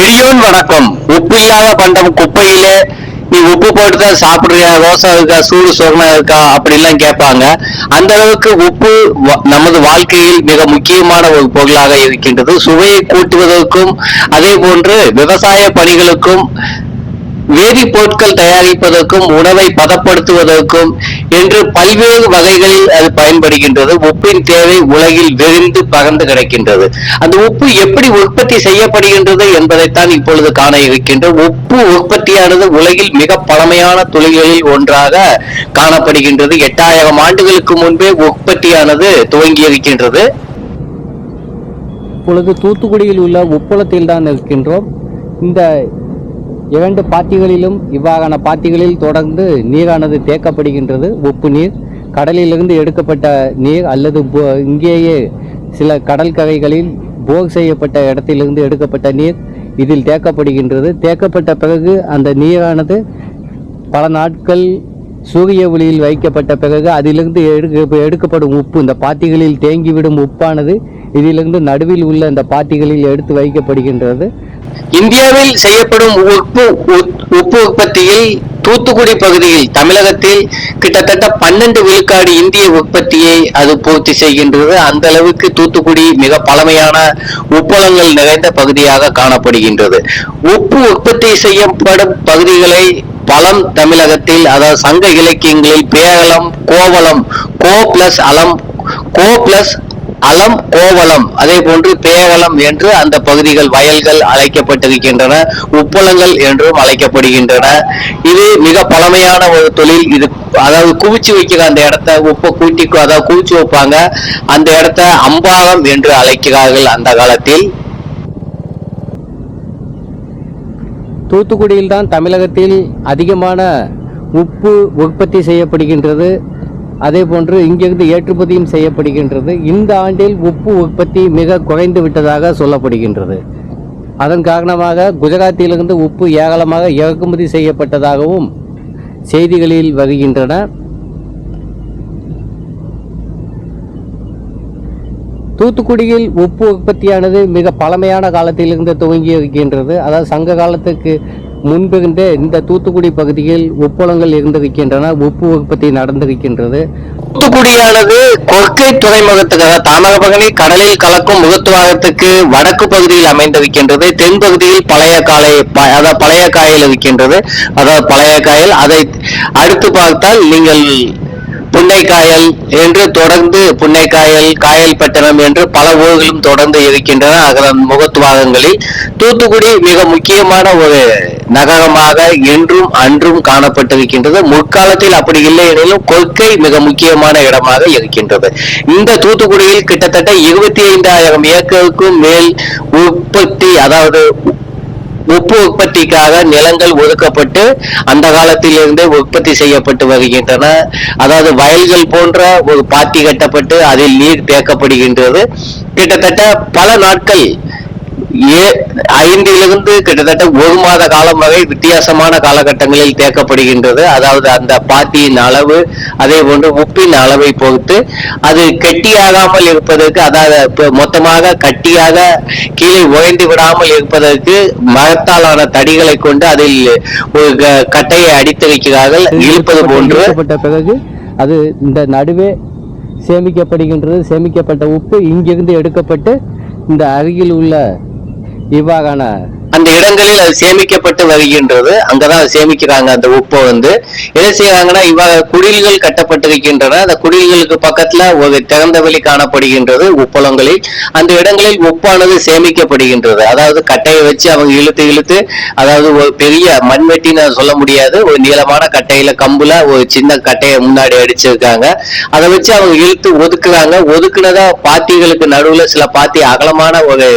எளியோன் வணக்கம். உப்பு இல்லாத பண்டம் குப்பையிலே நீ உப்பு போட்டு தான் சாப்பிடுறியா ரோசா இருக்கா சூடு சொர்ணம் இருக்கா அப்படிலாம் கேட்பாங்க. அந்த அளவுக்கு உப்பு நமது வாழ்க்கையில் மிக முக்கியமான ஒரு பொருளாக இருக்கின்றது. சுவையை கூட்டுவதற்கும் அதே போன்று விவசாய பணிகளுக்கும் வேதிப்பொருட்கள் தயாரிப்பதற்கும் உணவை பதப்படுத்துவதற்கும் என்று பல்வேறு வகைகளில் அது பயன்படுகின்றது. உப்பின் தேவை உலகில் விரிந்து பறந்து கிடக்கின்றது. அந்த உப்பு எப்படி உற்பத்தி செய்யப்படுகின்றது என்பதைத்தான் இப்பொழுது காண இருக்கின்ற உப்பு உற்பத்தியானது உலகில் மிக பழமையான தொழில்களில் ஒன்றாக காணப்படுகின்றது. எட்டாயிரம் ஆண்டுகளுக்கு முன்பே உற்பத்தியானது துவங்கி இருக்கின்றது. இப்பொழுது தூத்துக்குடியில் உள்ள உப்பளத்தில் தான் இருக்கின்றோம். இந்த இரண்டு பாத்திகளிலும் இவ்வாறான பாத்திகளில் தொடர்ந்து நீரானது தேக்கப்படுகின்றது. உப்பு நீர் கடலிலிருந்து எடுக்கப்பட்ட நீர் அல்லது போ- இங்கேயே சில கடல் கரைகளில் போர் செய்யப்பட்ட இடத்திலிருந்து எடுக்கப்பட்ட நீர் இதில் தேக்கப்படுகின்றது. தேக்கப்பட்ட பிறகு அந்த நீரானது பல நாட்கள் சூரிய ஒளியில் வைக்கப்பட்ட பிறகு அதிலிருந்து எடுக்க எடுக்கப்படும் உப்பு இந்த பாத்திகளில் தேங்கிவிடும் உப்பானது இதிலிருந்து நடுவில் உள்ள இந்த பாத்திகளில் எடுத்து வைக்கப்படுகின்றது. இந்தியாவில் செய்யப்படும் உப்பு உப்பு உற்பத்தியில் தூத்துக்குடி பகுதியில் தமிழகத்தில் கிட்டத்தட்ட பன்னெண்டு விழுக்காடு இந்திய உற்பத்தியை அது பூர்த்தி செய்கின்றது. அந்த அளவுக்கு தூத்துக்குடி மிக பழமையான உப்பளங்கள் நிறைந்த பகுதியாக காணப்படுகின்றது. உப்பு உற்பத்தி செய்யப்படும் பகுதிகளை பழம் தமிழகத்தில் அதாவது சங்க இலக்கியங்களில் பேரளம் கோவளம் கோ பிளஸ் அலம் கோ பிளஸ் அலம் கோவலம். அதே போன்று பேவலம் என்று அந்த பகுதிகள் வயல்கள் அழைக்கப்பட்டிருக்கின்றன உப்பளங்கள் என்றும் அழைக்கப்படுகின்றன. இது மிக பழமையான ஒரு தொழில். இது அதாவது குவிச்சு வைக்கிற அந்த இடத்த உப்பை கூட்டி அதாவது குவிச்சு வைப்பாங்க. அந்த இடத்த அம்பாலம் என்று அழைக்கிறார்கள் அந்த காலத்தில். தூத்துக்குடியில் தான் தமிழகத்தில் அதிகமான உப்பு உற்பத்தி செய்யப்படுகின்றது. அதே போன்று இங்கிருந்து ஏற்றுமதியும் செய்யப்படுகின்றது. இந்த ஆண்டில் உப்பு உற்பத்தி மிக குறைந்து விட்டதாக சொல்லப்படுகின்றது. அதன் காரணமாக குஜராத்திலிருந்து உப்பு ஏராளமாக இறக்குமதி செய்யப்பட்டதாகவும் செய்திகளில் வருகின்றன. தூத்துக்குடியில் உப்பு உற்பத்தியானது மிக பழமையான காலத்திலிருந்து துவங்கி இருக்கின்றது. அதாவது சங்க காலத்துக்கு முன்பிருந்தே இந்த தூத்துக்குடி பகுதியில் உப்பளங்கள் இருந்திருக்கின்றன உப்பு உற்பத்தி நடந்திருக்கின்றது. தூத்துக்குடியானது கொற்கை துறைமுகத்துக்காக அதாவது தாமிரபரணி கடலில் கலக்கும் முகத்துவாகத்துக்கு வடக்கு பகுதியில் அமைந்திருக்கின்றது தென் பகுதியில் பழைய காலை ப- அதாவது பழைய காயல் இருக்கின்றது. அதாவது பழைய காயல் அதை அடுத்து பார்த்தால் நீங்கள் புன்னைக்காயல் என்று தொடர்ந்து புன்னைக்காயல் காயல் பட்டணம் என்று பல ஊர்களும் தொடர்ந்து இருக்கின்றன. அதன் முகத்துவாகங்களில் தூத்துக்குடி மிக முக்கியமான ஒரு நகரமாக என்றும் அன்றும் காணப்பட்டிருக்கின்றது. முற்காலத்தில் அப்படி இல்லை எனினும் கொற்கை மிக முக்கியமான இடமாக இருக்கின்றது. இந்த தூத்துக்குடியில் கிட்டத்தட்ட இருபத்தி ஐந்தாயிரம் ஏக்கருக்கும் மேல் உற்பத்தி அதாவது உப்பு உற்பத்திக்காக நிலங்கள் ஒதுக்கப்பட்டு அந்த காலத்திலிருந்தே உற்பத்தி செய்யப்பட்டு வருகின்றன. அதாவது வயல்கள் போன்ற ஒரு பாத்தி கட்டப்பட்டு அதில் நீர் தேக்கப்படுகின்றது. கிட்டத்தட்ட பல நாட்கள் ஏ ஐந்திலிருந்து கிட்டத்தட்ட ஒரு மாத காலம் வரை வித்தியாசமான காலகட்டங்களில் தேக்கப்படுகின்றது. அதாவது அந்த பாத்தியின் அளவு அதே போன்று உப்பின் அளவை பொறுத்து அது கெட்டியாகாமல் இருப்பதற்கு அதாவது மொத்தமாக கட்டியாக கீழே உறைந்து விடாமல் இருப்பதற்கு மரத்தாலான தடிகளை கொண்டு அதில் ஒரு கட்டையை அடித்து வைக்கிறார்கள். இழுப்பது போன்று. பிறகு அது இந்த நடுவே சேமிக்கப்படுகின்றது. சேமிக்கப்பட்ட உப்பு இங்கிருந்து எடுக்கப்பட்டு இந்த அருகில் உள்ள இவ்வாறான அந்த இடங்களில் அது சேமிக்கப்பட்டு வருகின்றது. அங்கதான் சேமிக்கிறாங்க. அந்த உப்பை வந்து என்ன செய்யறாங்கன்னா இவ்வாறு குடில்கள் கட்டப்பட்டிருக்கின்றன. அந்த குடில்களுக்கு பக்கத்துல ஒரு திறந்த வெளி காணப்படுகின்றது உப்பளங்களில். அந்த இடங்களில் உப்பானது சேமிக்கப்படுகின்றது. அதாவது கட்டையை வச்சு அவங்க இழுத்து இழுத்து அதாவது ஒரு பெரிய மண்வெட்டின்னு சொல்ல முடியாது. ஒரு நீளமான கட்டையில கம்புல ஒரு சின்ன கட்டையை முன்னாடி அடிச்சிருக்காங்க. அதை வச்சு அவங்க இழுத்து ஒதுக்குறாங்க. ஒதுக்குனதா பாத்திகளுக்கு நடுவுல சில பாத்தி அகலமான ஒரு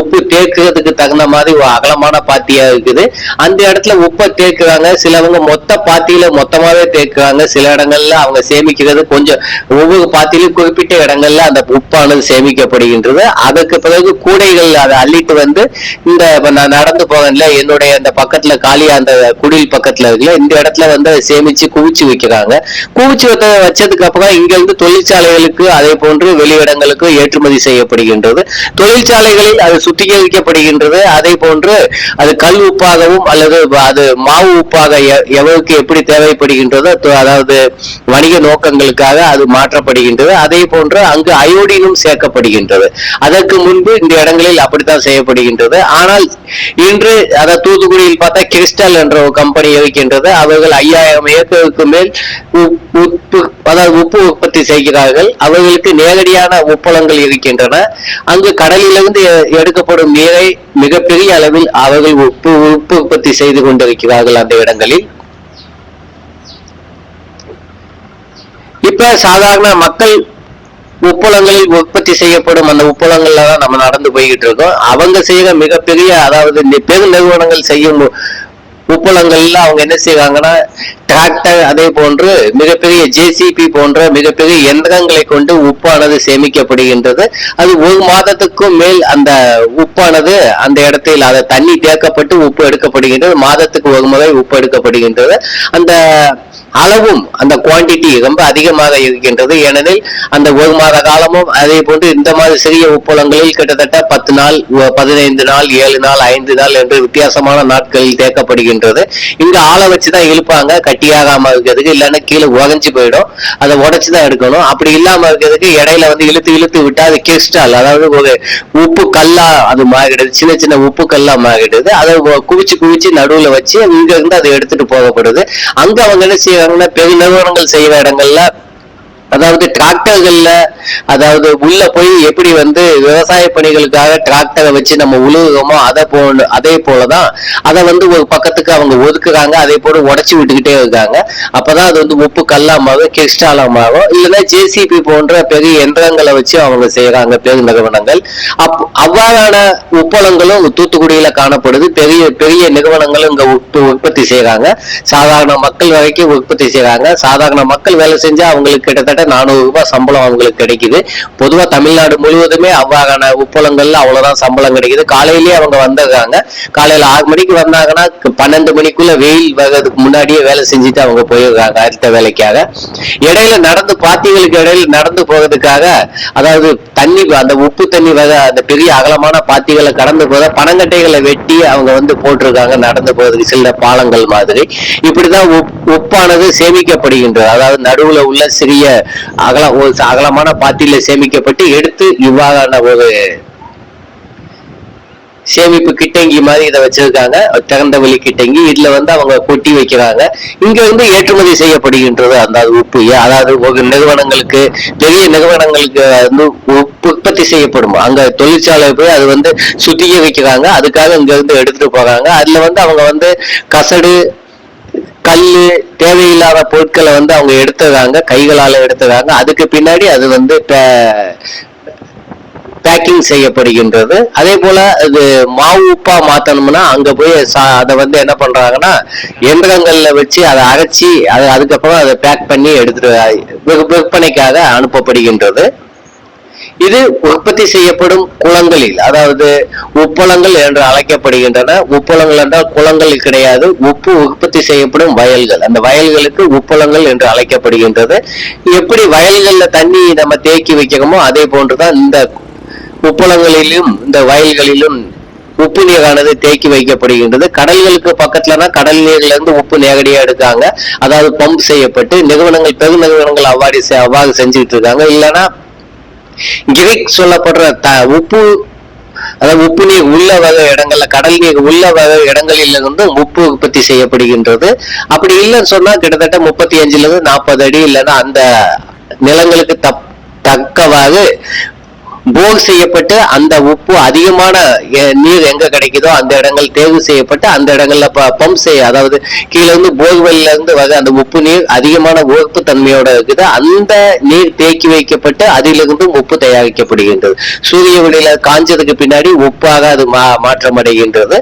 உப்பு தேக்குறதுக்கு தகுந்த மாதிரி ஒரு அகலமான பாத்தியா இருக்குது. அந்த இடத்துல உப்பை தேக்குறாங்க. சிலவங்க மொத்த பாத்தியில மொத்தமாவே தேக்குறாங்க. சில இடங்கள்ல அவங்க சேமிக்கிறது கொஞ்சம் ஒவ்வொரு பாத்தியிலும் குறிப்பிட்ட இடங்கள்ல அந்த உப்பானது சேமிக்கப்படுகின்றது. அதுக்கு பிறகு கூடைகள் அதை அள்ளிட்டு வந்து இந்த நான் நடந்து போகல என்னுடைய அந்த பக்கத்துல காலியா அந்த குடில் பக்கத்துல இருக்குல்ல இந்த இடத்துல வந்து அதை சேமிச்சு குவிச்சு வைக்கிறாங்க. குவிச்சு வைத்த வச்சதுக்கு அப்புறம் இங்க இருந்து தொழிற்சாலைகளுக்கு அதே போன்று வெளியிடங்களுக்கு ஏற்றுமதி செய்யப்படுகின்றது. தொழிற்சாலைகளில் அது சுத்திகரிக்கப்படுகின்றது. இருக்கிறது அதே போன்று அது கல் உப்பாகவும் அல்லது அது மாவு உப்பாக எவருக்கு எப்படி தேவைப்படுகின்றதோ அதாவது வணிக நோக்கங்களுக்காக அது மாற்றப்படுகின்றது. அதே போன்று அங்கு அயோடினும் சேர்க்கப்படுகின்றது. அதற்கு முன்பு இந்த இடங்களில் அப்படித்தான் செய்யப்படுகின்றது. ஆனால் இன்று அதாவது தூத்துக்குடியில் பார்த்தா கிறிஸ்டல் என்ற ஒரு கம்பெனி இருக்கின்றது. அவர்கள் ஐயாயிரம் ஏக்கருக்கு மேல் உப்பு அதாவது உப்பு உற்பத்தி செய்கிறார்கள். அவர்களுக்கு நேரடியான உப்பளங்கள் இருக்கின்றன. அங்கு கடலிலிருந்து எடுக்கப்படும் நீரை மிகப்பெரிய அளவில் அவர்கள் உப்பு உப்பு உற்பத்தி செய்து கொண்டிருக்கிறார்கள் அந்த இடங்களில். இப்ப சாதாரண மக்கள் உப்பளங்களில் உற்பத்தி செய்யப்படும் அந்த உப்பளங்கள்ல தான் நம்ம நடந்து போய்கிட்டு இருக்கோம். அவங்க செய்யற மிகப்பெரிய அதாவது பெரு நிறுவனங்கள் செய்யும் உப்பளங்கள்ல அவங்க என்ன செய்வாங்கன்னா டிராக்டர் அதே போன்று மிகப்பெரிய ஜேசிபி போன்ற மிகப்பெரிய எந்திரங்களை கொண்டு உப்பானது சேமிக்கப்படுகின்றது. அது ஒரு மாதத்துக்கும் மேல் அந்த உப்பானது அந்த இடத்தில் அதை தண்ணி தேக்கப்பட்டு உப்பு எடுக்கப்படுகின்றது. மாதத்துக்கு ஒரு முறை உப்பு எடுக்கப்படுகின்றது. அந்த அளவும் அந்த குவாண்டிட்டி ரொம்ப அதிகமாக இருக்கின்றது. ஏனெனில் அந்த ஒரு மாத காலமும் அதே போன்று இந்த மாதிரி சிறிய உப்பளங்களில் கிட்டத்தட்ட பத்து நாள் பதினைந்து நாள் ஏழு நாள் ஐந்து நாள் என்று வித்தியாசமான நாட்களில் தேக்கப்படுகின்றது. இங்க ஆளை வச்சுதான் இழுப்பாங்க. கட்டியாகாம இருக்கிறதுக்கு இல்லைன்னா கீழே உடஞ்சி போயிடும். அதை உடைச்சு தான் எடுக்கணும். அப்படி இல்லாம இருக்கிறதுக்கு இடையில வந்து இழுத்து இழுத்து விட்டா அது கிறிஸ்டால் அதாவது ஒரு உப்பு கல்லா அது மாறிடுது. சின்ன சின்ன உப்பு கல்லா மாறிடுது. அதை குவிச்சு குவிச்சு நடுவுல வச்சு இங்க இருந்து அதை எடுத்துட்டு போகப்படுது. அங்க அவங்க என்ன செய்ய செய்வாங்கன்னா பெரிய நிறுவனங்கள் செய்யற இடங்கள்ல அதாவது டிராக்டர்கள்ல அதாவது உள்ள போய் எப்படி வந்து விவசாய பணிகளுக்காக டிராக்டரை வச்சு நம்ம உழுகுறோமோ அதை போ அதே போலதான் அதை வந்து ஒரு பக்கத்துக்கு அவங்க ஒதுக்குறாங்க அதே போல உடச்சி விட்டுக்கிட்டே இருக்காங்க. அப்பதான் அது வந்து உப்பு கல்லாமாகும் கிறிஸ்டாலமாகும் இல்லைன்னா ஜேசிபி போன்ற பெரிய எந்திரங்களை வச்சு அவங்க செய்யறாங்க பெரு நிறுவனங்கள். அப் அவ்வாறான உப்பளங்களும் தூத்துக்குடியில காணப்படுது. பெரிய பெரிய நிறுவனங்களும் இங்க உற்பத்தி செய்யறாங்க. சாதாரண மக்கள் வரைக்கும் உற்பத்தி செய்யறாங்க. சாதாரண மக்கள் வேலை செஞ்சா அவங்களுக்கு கிட்டத்தட்ட நானூறு ரூபாய் சம்பளம் அவங்களுக்கு கிடைக்குது. பொதுவாக தமிழ்நாடு முழுவதுமே அவ்வாறான உப்பளங்கள்ல அவ்வளோதான் சம்பளம் கிடைக்குது. காலையிலேயே அவங்க வந்துடுறாங்க காலையில் ஆறு மணிக்கு வந்தாங்கன்னா பன்னெண்டு மணிக்குள்ள வெயில் வர்றதுக்கு முன்னாடியே வேலை செஞ்சுட்டு அவங்க போயிடுறாங்க அடுத்த வேலைக்காக. இடையில நடந்து பாத்திகளுக்கு இடையில நடந்து போகிறதுக்காக அதாவது தண்ணி அந்த உப்பு தண்ணி வக அந்த பெரிய அகலமான பாத்திகளை கடந்து போத பனங்கட்டைகளை வெட்டி அவங்க வந்து போட்டிருக்காங்க நடந்து போகிறதுக்கு சில பாலங்கள் மாதிரி. இப்படிதான் உப்- உப்பானது சேமிக்கப்படுகின்றது. அதாவது நடுவுல உள்ள சிறிய அகல ஒரு அகலமான பாத்தியில சேமிக்கப்பட்டு எடுத்து இவ்வாறான ஒரு சேமிப்பு கிட்டங்கி மாதிரி இதை வச்சிருக்காங்க. திறந்த வெளி கிட்டங்கி. இதுல வந்து அவங்க கொட்டி வைக்கிறாங்க. இங்க வந்து ஏற்றுமதி செய்யப்படுகின்றது அந்த உப்பு. அதாவது ஒரு நிறுவனங்களுக்கு பெரிய நிறுவனங்களுக்கு வந்து உப்பு உற்பத்தி செய்யப்படும். அங்க தொழிற்சாலை போய் அது வந்து சுத்திகரிக்கிறாங்க அதுக்காக இங்க இருந்து எடுத்துட்டு போறாங்க. அதுல வந்து அவங்க வந்து கசடு கல்லு தேவையில்லாத பொருட்களை வந்து அவங்க எடுத்ததாங்க கைகளால எடுத்ததாங்க. அதுக்கு பின்னாடி அது வந்து பே- பேக்கிங் செய்யப்படுகின்றது. அதே போல அது மாவு உப்பா மாத்தணும்னா அங்க போய் சா- அதை வந்து என்ன பண்றாங்கன்னா எந்திரங்கள்ல வச்சு அதை அரைச்சி அதை அதுக்கப்புறம் அதை பேக் பண்ணி எடுத்துட்டு விற்பனைக்காக அனுப்பப்படுகின்றது. இது உற்பத்தி செய்யப்படும் குளங்களில் அதாவது உப்பளங்கள் என்று அழைக்கப்படுகின்றன. உப்பளங்கள் என்றால் குளங்கள் கிடையாது. உப்பு உற்பத்தி செய்யப்படும் வயல்கள். அந்த வயல்களுக்கு உப்பளங்கள் என்று அழைக்கப்படுகின்றது. எப்படி வயல்களில் தண்ணி நம்ம தேக்கி வைக்கிறோமோ அதே போன்றுதான் இந்த உப்பளங்களிலும் இந்த வயல்களிலும் உப்பு நீரானது தேக்கி வைக்கப்படுகின்றது. கடல்களுக்கு பக்கத்துலனா கடல் நீர்ல இருந்து உப்பு நேரடியா எடுக்காங்க. அதாவது பம்ப் செய்யப்பட்டு நிறுவனங்கள் பெரு நிறுவனங்கள் அவ்வாறு அவ்வாறு செஞ்சுட்டு இருக்காங்க. இல்லைன்னா கிரிக் சொல்லப்படுற த உப்பு அதாவது உப்பு நீர் உள்ள வகை இடங்கள்ல கடல் நீர் உள்ள வகை இடங்களில் இருந்து உப்பு உற்பத்தி செய்யப்படுகின்றது. அப்படி இல்லைன்னு சொன்னா கிட்டத்தட்ட முப்பத்தி அஞ்சுல இருந்து நாற்பது அடி இல்லைன்னா அந்த நிலங்களுக்கு தப் தக்கவாறு போர் செய்யப்பட்டு அந்த உப்பு அதிகமான நீர் எங்க கிடைக்குதோ அந்த இடங்கள் தேர்வு செய்யப்பட்டு அந்த இடங்கள்ல பம்ப் செய்ய அதாவது கீழே இருந்து போர்வெல்ல இருந்து வர அந்த உப்பு நீர் அதிகமான உப்பு தன்மையோட இருக்குது. அந்த நீர் தேக்கி வைக்கப்பட்டு அதிலிருந்தும் உப்பு தயாரிக்கப்படுகின்றது. சூரிய ஒளியில காஞ்சதுக்கு பின்னாடி உப்பாக அது மா மாற்றமடைகின்றது.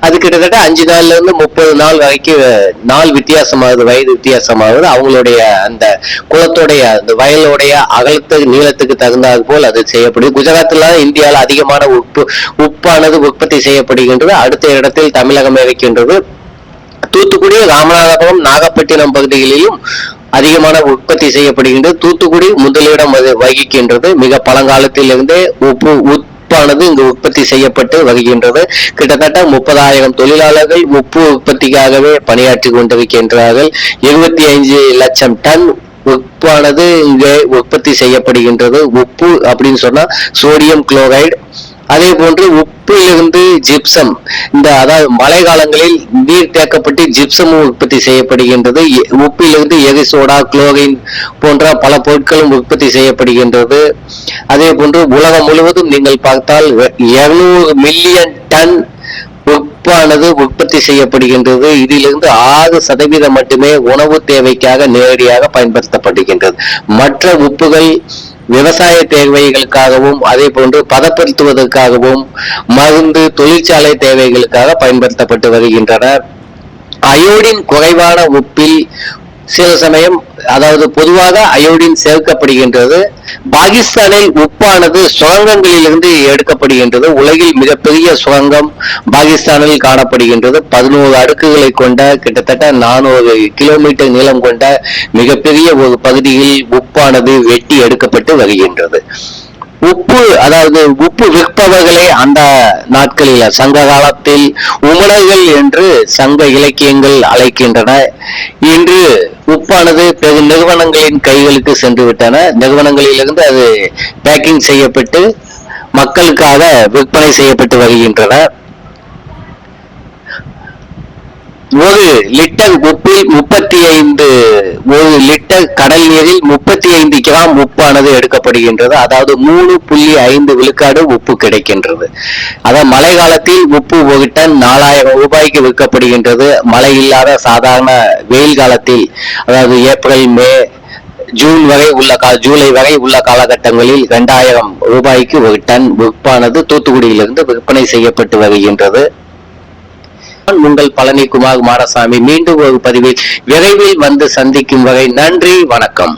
அது கிட்டத்தட்ட அஞ்சு நாள்ல இருந்து முப்பது நாள் வரைக்கும் நாள் வித்தியாசமாகுது வயது வித்தியாசமாகுது. அவங்களுடைய அந்த குளத்தோடைய அந்த வயலுடைய அகலத்துக்கு நீளத்துக்கு தகுந்தாது போல் அது செய்யப்படுது. குஜராத்தில் இந்தியாவில் அதிகமான உப்பு உப்பானது உற்பத்தி செய்யப்படுகின்றது. அடுத்த இடத்தில் தமிழகம் இருக்கின்றது தூத்துக்குடி ராமநாதபுரம் நாகப்பட்டினம் பகுதிகளிலும் அதிகமான உற்பத்தி செய்யப்படுகின்றது. தூத்துக்குடி முதலிடம் வகிக்கின்றது. மிக பழங்காலத்திலிருந்தே உப்பு உப்- உப்பானது இங்கு உற்பத்தி செய்யப்பட்டு வருகின்றது. கிட்டத்தட்ட முப்பதாயிரம் தொழிலாளர்கள் உப்பு உற்பத்திக்காகவே பணியாற்றி கொண்டிருக்கின்றார்கள். இருபத்தி ஐந்து லட்சம் டன் உப்பானது இங்கே உற்பத்தி செய்யப்படுகின்றது. உப்பு அப்படின்னு சொன்னா சோடியம் குளோரைடு. அதே போன்று உப்பிலிருந்து ஜிப்சம். இந்த அதாவது மழை காலங்களில் நீர் தேக்கப்பட்டு ஜிப்சமும் உற்பத்தி செய்யப்படுகின்றது. உப்பிலிருந்து உப்பிலிருந்து எரிசோடா குளோரின் போன்ற பல பொருட்களும் உற்பத்தி செய்யப்படுகின்றது. அதே போன்று உலகம் முழுவதும் நீங்கள் பார்த்தால் இருநூறு மில்லியன் டன் உப்பானது உற்பத்தி செய்யப்படுகின்றது. இதிலிருந்து ஆறு சதவீதம் மட்டுமே உணவு தேவைக்காக நேரடியாக பயன்படுத்தப்படுகின்றது. மற்ற உப்புகள் விவசாய தேவைகளுக்காகவும் அதே போன்று பதப்படுத்துவதற்காகவும் மருந்து தொழிற்சாலை தேவைகளுக்காக பயன்படுத்தப்பட்டு வருகின்றன அயோடின் குறைவான உப்பில் சில சமயம் அதாவது பொதுவாக அயோடின் சேர்க்கப்படுகின்றது பாகிஸ்தானில் உப்பானது சுரங்கங்களிலிருந்து எடுக்கப்படுகின்றது உலகில் மிகப்பெரிய சுரங்கம் பாகிஸ்தானில் காணப்படுகின்றது. பதினோரு அடுக்குகளை கொண்ட கிட்டத்தட்ட நானூறு கிலோமீட்டர் நீளம் கொண்ட மிகப்பெரிய ஒரு பகுதியில் உப்பானது வெட்டி எடுக்கப்பட்டு வருகின்றது. உப்பு அதாவது உப்பு விற்பவர்களே அந்த நாட்களில் சங்க காலத்தில் உமணர்கள் என்று சங்க இலக்கியங்கள் அழைக்கின்றன. இன்று உப்பானது பெரு நிறுவனங்களின் கைகளுக்கு சென்று விட்டன. நிறுவனங்களிலிருந்து அது பேக்கிங் செய்யப்பட்டு மக்களுக்காக விற்பனை செய்யப்பட்டு வருகின்றன. ஒரு லிட்டர் உப்பில் முப்பத்தி ஐந்து ஒரு லிட்டர் கடல் நீரில் முப்பத்தி ஐந்து கிராம் உப்பானது எடுக்கப்படுகின்றது. அதாவது மூணு புள்ளி ஐந்து விழுக்காடு உப்பு கிடைக்கின்றது. அதாவது மழை காலத்தில் உப்பு ஒரு டன் நாலாயிரம் ரூபாய்க்கு விற்கப்படுகின்றது. மழை இல்லாத சாதாரண வெயில் காலத்தில் அதாவது ஏப்ரல் மே ஜூன் வரை உள்ள கா ஜூலை வரை உள்ள காலகட்டங்களில் இரண்டாயிரம் ரூபாய்க்கு ஒரு டன் உப்பானது தூத்துக்குடியிலிருந்து விற்பனை செய்யப்பட்டு வருகின்றது. நான் உங்கள் பழனிக்குமார் மாரசாமி மீண்டும் ஒரு பதிவில் விரைவில் வந்து சந்திக்கும் வரை நன்றி வணக்கம்.